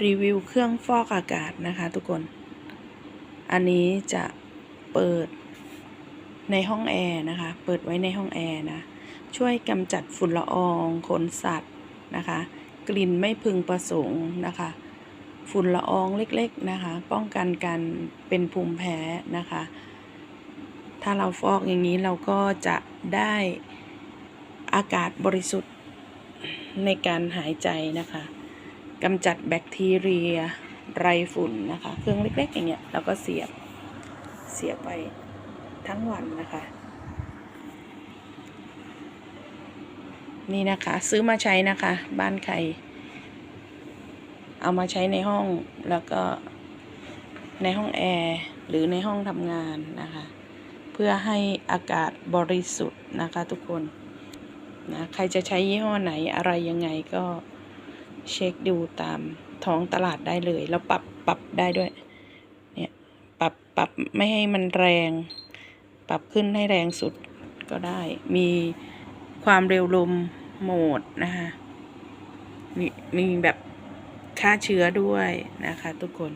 รีวิวเครื่องฟอกอากาศนะคะทุกคน อันนี้จะเปิดในห้องแอร์นะคะ เปิดไว้ในห้องแอร์นะ ช่วยกำจัดฝุ่นละอองขนสัตว์นะคะ กลิ่นไม่พึงประสงค์นะคะ ฝุ่นละอองเล็กๆนะคะ ป้องกันการเป็นภูมิแพ้นะคะ ถ้าเราฟอกอย่างนี้เราก็จะได้อากาศบริสุทธิ์ในการหายใจนะคะ กำจัดแบคทีเรีย ไรฝุ่นนะคะ เครื่องเล็กๆอย่างเงี้ยเราก็เสียบเสียบไปทั้งวันนะคะ นี่นะคะ ซื้อมาใช้นะคะ บ้านใคร เอามาใช้ในห้องแล้วก็ในห้องแอร์หรือในห้องทำงานนะคะ เพื่อให้อากาศบริสุทธิ์นะคะทุกคนนะใครจะใช้ยี่ห้อไหนอะไรยังไงก็ เช็คดูตามท้องตลาดได้เลย แล้วปรับปรับได้ด้วย เนี่ย ปรับปรับไม่ให้มันแรง ปรับขึ้นให้แรงสุดก็ได้ มีความเร็วลมโหมดนะคะมีมีแบบฆ่าเชื้อด้วยนะคะทุกคน